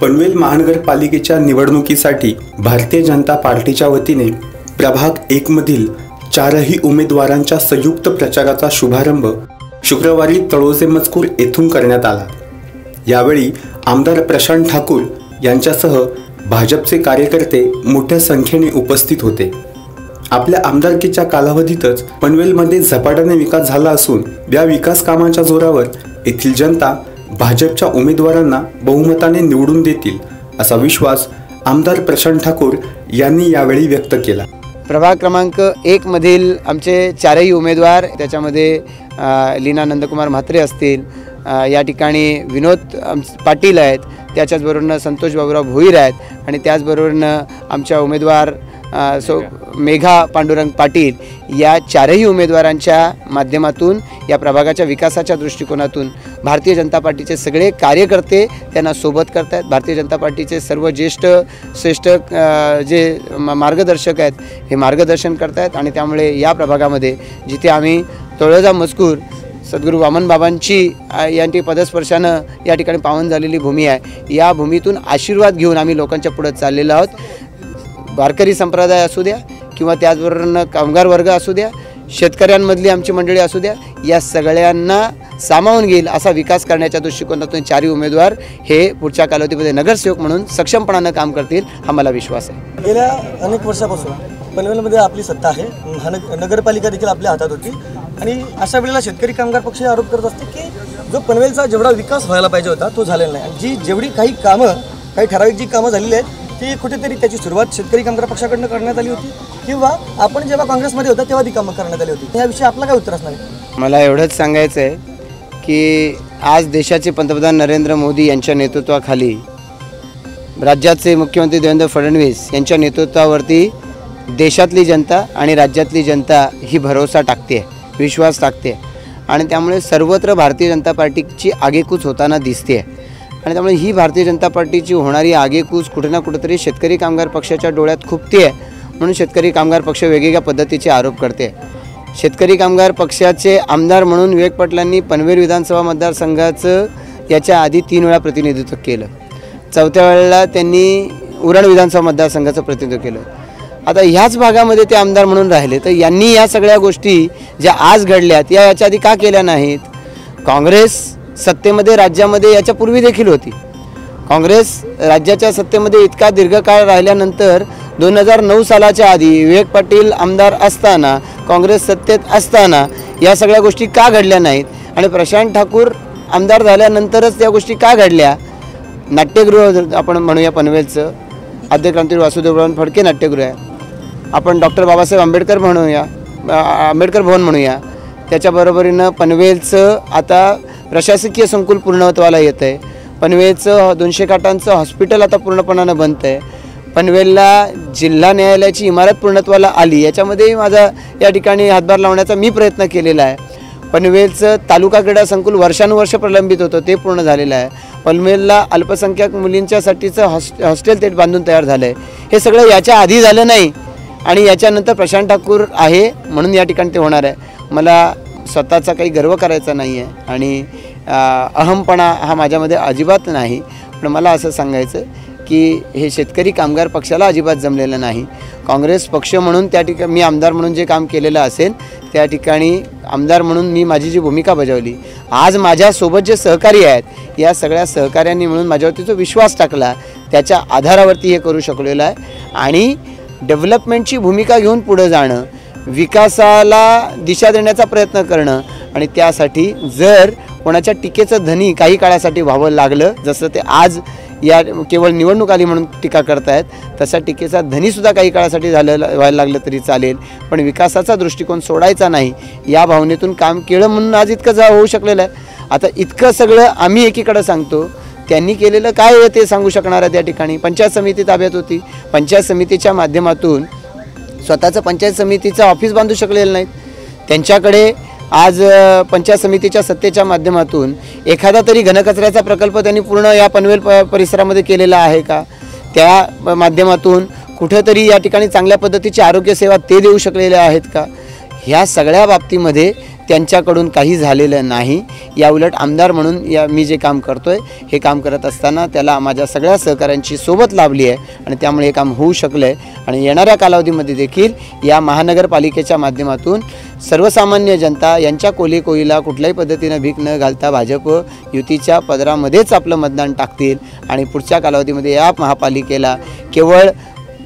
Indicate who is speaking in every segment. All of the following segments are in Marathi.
Speaker 1: पनवेल महानगरपालिकेच्या निवडणुकीसाठी भारतीय जनता पार्टीच्या वतीने प्रभाग एकमधील चारही उमेदवारांच्या संयुक्त प्रचाराचा शुभारंभ शुक्रवारी तळोजे मजकूर येथून करण्यात आला. यावेळी आमदार प्रशांत ठाकूर यांच्यासह भाजपचे कार्यकर्ते मोठ्या संख्येने उपस्थित होते. आपल्या आमदारकीच्या कालावधीतच पनवेलमध्ये झपाट्याने विकास झाला असून या विकास कामाच्या जोरावर येथील जनता भाजपच्या उमेदवारांना बहुमताने निवडून देतील असा विश्वास आमदार प्रशांत ठाकूर यांनी यावेळी व्यक्त केला.
Speaker 2: प्रभाग क्रमांक एकमधील आमचे चारही उमेदवार त्याच्यामध्ये लीना नंदकुमार म्हात्रे असतील. या ठिकाणी विनोद पाटील आहेत. त्याच्याचबरोबरनं संतोष बाबूराव भोईर आहेत. आणि त्याचबरोबरनं आमच्या उमेदवार सो मेघा पांडुरंग पाटील या चारही उमेदवारांच्या माध्यमातून या प्रभागाच्या विकासाच्या दृष्टिकोनातून भारतीय जनता पार्टीचे सगळे कार्यकर्ते त्यांना सोबत करत आहेत भारतीय जनता पार्टीचे सर्व ज्येष्ठ श्रेष्ठ जे मार्गदर्शक आहेत हे मार्गदर्शन करत आहेत आणि त्यामुळे या प्रभागामध्ये जिथे आम्ही तळोजा मजकूर सद्गुरू वामन बाबांची यांची पदस्पर्शानं या ठिकाणी पावन झालेली भूमी आहे. या भूमीतून आशीर्वाद घेऊन आम्ही लोकांच्या पुढे चाललेलो आहोत. वारकरी संप्रदाय असू द्या किंवा त्याचबरोबरनं कामगार वर्ग असू द्या शेतकऱ्यांमधली आमची मंडळी असू द्या या सगळ्यांना सामावून घेईल असा विकास करण्याच्या दृष्टिकोनातून चारही उमेदवार हे पुढच्या कालावधीमध्ये नगरसेवक म्हणून सक्षमपणानं काम करतील हा मला विश्वास आहे.
Speaker 3: गेल्या अनेक वर्षापासून पनवेलमध्ये आपली सत्ता आहे. महानग नगरपालिका देखील आपल्या हातात होती. आणि अशा वेळेला शेतकरी कामगार पक्ष आरोप करत असते की जो पनवेलचा जेवढा विकास व्हायला पाहिजे होता तो झालेला नाही. जी जेवढी काही कामं काही ठराविक जी कामं झालेली आहेत ती कुठेतरी त्याची सुरुवात शेतकरी कामगार पक्षाकडनं करण्यात आली होती. किंवा आपण जेव्हा काँग्रेसमध्ये होता तेव्हा ती कामं करण्यात आली होती. याविषयी आपला काय उत्तर असणार आहे?
Speaker 2: मला एवढंच सांगायचं आहे की आज देशाचे पंतप्रधान नरेंद्र मोदी यांच्या नेतृत्वाखाली राज्याचे मुख्यमंत्री देवेंद्र फडणवीस यांच्या नेतृत्वावरती देशातली जनता आणि राज्यातली जनता ही भरोसा टाकते विश्वास टाकते. आणि त्यामुळे सर्वत्र भारतीय जनता पार्टीची आगेकूच होताना दिसते आहे आणि त्यामुळे ही भारतीय जनता पार्टीची होणारी आगेकूच कुठे ना कुठेतरी शेतकरी कामगार पक्षाच्या डोळ्यात खुपती आहे. म्हणून शेतकरी कामगार पक्ष वेगवेगळ्या पद्धतीचे आरोप करते. शेतकरी कामगार पक्षाचे आमदार म्हणून विवेक पाटलांनी पनवेल विधानसभा मतदारसंघाचं याच्या आधी तीन वेळा प्रतिनिधित्व केलं. चौथ्या वेळेला त्यांनी उरण विधानसभा मतदारसंघाचं प्रतिनिधित्व केलं. आता ह्याच भागामध्ये ते आमदार म्हणून राहिले तर यांनी या सगळ्या गोष्टी ज्या आज घडल्यात या याच्या आधी का केल्या नाहीत? काँग्रेस सत्तेमध्ये राज्यामध्ये याच्या पूर्वी देखील होती. काँग्रेस राज्याच्या सत्तेमध्ये इतका दीर्घकाळ राहिल्यानंतर दोन हजार नऊ सालाच्या आधी विवेक पाटील आमदार असताना काँग्रेस सत्तेत असताना या सगळ्या गोष्टी का घडल्या नाहीत? आणि प्रशांत ठाकूर आमदार झाल्यानंतरच त्या गोष्टी का घडल्या? नाट्यगृह आपण म्हणूया पनवेलचं. आद्य वासुदेवराव फडके नाट्यगृह आहे. आपण डॉक्टर बाबासाहेब आंबेडकर म्हणूया आंबेडकर भवन म्हणूया. त्याच्याबरोबरीनं पनवेलचं आता प्रशासकीय संकुल पूर्णत्वाला येतं आहे पनवेलचं दोनशे काटांचं हॉस्पिटल आता पूर्णपणानं बनतं आहे. पनवेलला जिल्हा न्यायालयाची इमारत पूर्णत्वाला आली. याच्यामध्येही माझा या ठिकाणी हातभार लावण्याचा मी प्रयत्न केलेला आहे. पनवेलचं तालुका क्रीडा संकुल वर्षानुवर्ष प्रलंबित होतं ते पूर्ण झालेलं आहे. पनवेलला अल्पसंख्याक मुलींच्यासाठीचं हॉस् हॉस्टेल थेट बांधून तयार झालं आहे हे सगळं याच्या आधी झालं नाही आणि याच्यानंतर प्रशांत ठाकूर आहे म्हणून या ठिकाणी ते होणार आहे. मला स्वतःचा काही गर्व करायचा नाही आहे आणि अहमपणा हा माझ्यामध्ये अजिबात नाही. पण मला असं सांगायचं की हे शेतकरी कामगार पक्षाला अजिबात जमलेलं नाही. काँग्रेस पक्ष म्हणून त्या ठिकाणी मी आमदार म्हणून जे काम केलेलं असेल त्या ठिकाणी आमदार म्हणून मी माझी जी भूमिका बजावली आज माझ्यासोबत जे सहकारी आहेत या सगळ्या सहकाऱ्यांनी मिळून माझ्यावरती जो विश्वास टाकला त्याच्या आधारावरती हे करू शकलेलं आहे. आणि डेव्हलपमेंटची भूमिका घेऊन पुढं जाणं विकासाला दिशा देण्याचा प्रयत्न करणं आणि त्यासाठी जर कोणाच्या टीकेचं धनी काही काळासाठी व्हावं लागलं जसं ते आज या केवळ निवडणूक आली म्हणून टीका करतायत तसा टीकेचा धनीसुद्धा काही काळासाठी झालं व्हायला लागलं तरी चालेल. पण विकासाचा दृष्टिकोन सोडायचा नाही या भावनेतून काम केलं म्हणून आज इतकं जा होऊ शकलेलं आहे. आता इतकं सगळं आम्ही एकीकडं सांगतो त्यांनी केलेलं काय आहे ते सांगू शकणार आहे त्या ठिकाणी? पंचायत समिती ताब्यात होती. पंचायत समितीच्या माध्यमातून स्वतःचं पंचायत समितीचं ऑफिस बांधू शकलेलं नाहीत. त्यांच्याकडे आज पंचायत समितीच्या सत्तेच्या माध्यमातून एखादा तरी घनकचऱ्याचा प्रकल्प त्यांनी पूर्ण या पनवेल प परिसरामध्ये केलेला आहे का? त्या प- माध्यमातून कुठंतरी या ठिकाणी चांगल्या पद्धतीची आरोग्यसेवा ते देऊ शकलेले आहेत का? ह्या सगळ्या बाबतीमध्ये त्यांच्याकडून काही झालेलं नाही. या उलट आमदार म्हणून या मी जे काम करतो आहे हे काम करत असताना त्याला माझ्या सगळ्या सहकाऱ्यांची सोबत लाभली आहे आणि त्यामुळे हे काम होऊ शकलं आहे आणि येणाऱ्या कालावधीमध्ये देखील या महानगरपालिकेच्या माध्यमातून सर्वसामान्य जनता यांच्या कोली कोलीला कुठल्याही पद्धतीनं भीक न घालता भाजप युतीच्या पदरामध्येच आपलं मतदान टाकतील. आणि पुढच्या कालावधीमध्ये या महापालिकेला केवळ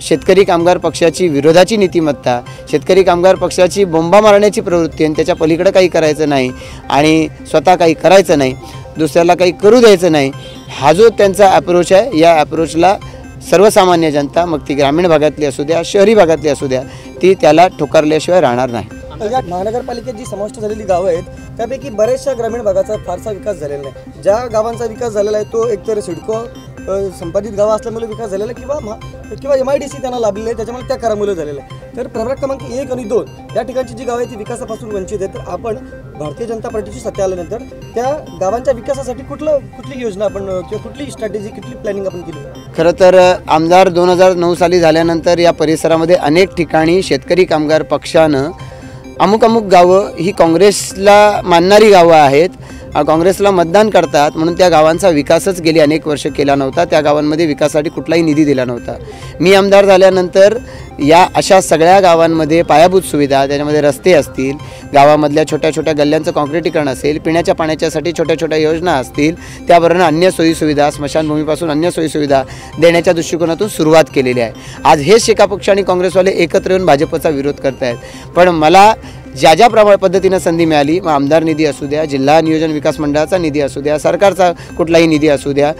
Speaker 2: शेतकरी कामगार पक्षाची विरोधाची नीतिमत्ता शेतकरी कामगार पक्षाची बोंबा मारण्याची प्रवृत्ती आणि त्याच्या पलीकडं काही करायचं नाही आणि स्वतः काही करायचं नाही दुसऱ्याला काही करू द्यायचं नाही हा जो त्यांचा ॲप्रोच आहे या ॲप्रोचला सर्वसामान्य जनता मग ती ग्रामीण भागातली असू द्या शहरी भागातली असू द्या ती त्याला ठोकारल्याशिवाय राहणार नाही.
Speaker 3: महानगरपालिकेत जी समाविष्ट झालेली गावं आहेत त्यापैकी बऱ्याचशा ग्रामीण भागाचा फारसा विकास झालेला नाही. ज्या गावांचा विकास झालेला आहे तो एकतर सिडको संपादित गावं असल्यामुळे विकास झालेला किंवा महा- किंवा एम आय डी सी त्यांना लाभलेलं आहे त्याच्यामुळे त्या करामुळे झालेलं आहे. तर प्रभाग क्रमांक एक आणि दोन या ठिकाणची जी गावं आहेत ती विकासापासून वंचित आहेत. तर आपण भारतीय जनता पार्टीची सत्ता आल्यानंतर त्या गावांच्या विकासासाठी कुठलं कुठली योजना आपण किंवा कुठली स्ट्रॅटेजी कुठली प्लॅनिंग आपण केली?
Speaker 2: खरं तर आमदार दोन हजार नऊ साली झाल्यानंतर या परिसरामध्ये अनेक ठिकाणी शेतकरी कामगार पक्षानं अमुक अमुक गावं ही काँग्रेसला मानणारी गावं आहेत. काँग्रेसला मतदान करतात म्हणून त्या गावांचा विकासच गेली अनेक वर्ष केला नव्हता. त्या गावांमध्ये विकासासाठी कुठलाही निधी दिला नव्हता. मी आमदार झाल्यानंतर या अशा सगळ्या गावांमध्ये पायाभूत सुविधा त्याच्यामध्ये रस्ते असतील गावामधल्या छोट्या छोट्या गल्ल्यांचं काँक्रिटीकरण असेल पिण्याच्या पाण्याच्यासाठी छोट्या छोट्या योजना असतील त्याबरोबर अन्य सोयीसुविधा स्मशानभूमीपासून अन्य सोयीसुविधा देण्याच्या दृष्टिकोनातून सुरुवात केलेली आहे. आज हे शेका पक्ष आणि काँग्रेसवाले एकत्र येऊन भाजपचा विरोध करत आहेत पण मला ज्या ज्या प्रमा पद्धतीनं संधी मिळाली मग आमदार निधी असू द्या जिल्हा नियोजन विकास मंडळाचा निधी असू द्या सरकारचा कुठलाही निधी असू द्या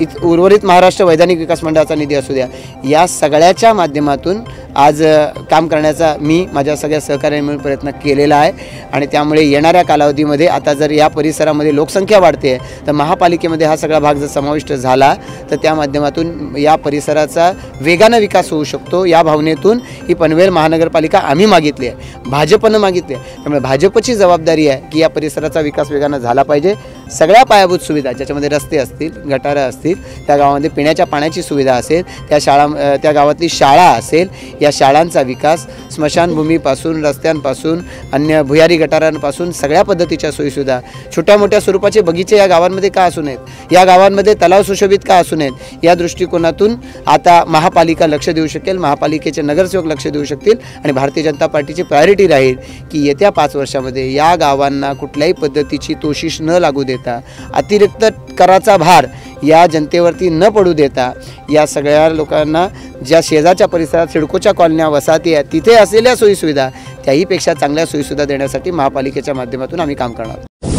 Speaker 2: इत उर्वरित महाराष्ट्र वैधानिक विकास मंडळाचा निधी असू द्या या सगळ्याच्या माध्यमातून आज काम करण्याचा मी माझ्या सगळ्या सहकार्याने मिळून प्रयत्न केलेला आहे. आणि त्यामुळे येणाऱ्या कालावधीमध्ये आता जर या परिसरामध्ये लोकसंख्या वाढते तर महापालिकेमध्ये हा सगळा भाग जर समाविष्ट झाला तर त्या माध्यमातून या परिसराचा वेगानं विकास होऊ शकतो. या भावनेतून ही पनवेल महानगरपालिका आम्ही मागितली आहे. भाजपनं मागितली. त्यामुळे भाजपची जबाबदारी आहे की या परिसराचा विकास वेगानं झाला पाहिजे. सगळ्या पायाभूत सुविधा ज्याच्यामध्ये रस्ते असतील गटारं असतील त्या गावामध्ये पिण्याच्या पाण्याची सुविधा असेल त्या शाळा त्या गावातली शाळा असेल या शाळांचा विकास स्मशानभूमीपासून रस्त्यांपासून अन्य भुयारी गटारांपासून सगळ्या पद्धतीच्या सोयीसुविधा छोट्या मोठ्या स्वरूपाचे बगीचे या गावांमध्ये का असू नयेत? या गावांमध्ये तलाव सुशोभित का असू नयेत? या दृष्टिकोनातून आता महापालिका लक्ष देऊ शकेल महापालिकेचे नगरसेवक लक्ष देऊ शकतील आणि भारतीय जनता पार्टीची प्रायोरिटी राहील की येत्या पाच वर्षामध्ये या गावांना कुठल्याही पद्धतीची तोशिष न लागू दे देता अतिरिक्त कराचा भार या जनतेवरती न पडू देता या सगळ्या लोकांना ज्या शेजाच्या परिसरात सिडकोच्या कॉलन्या वसाहती आहेत तिथे असलेल्या सोयीसुविधा त्याहीपेक्षा चांगल्या सोयीसुविधा देण्यासाठी महापालिकेच्या माध्यमातून आम्ही काम करणार आहोत.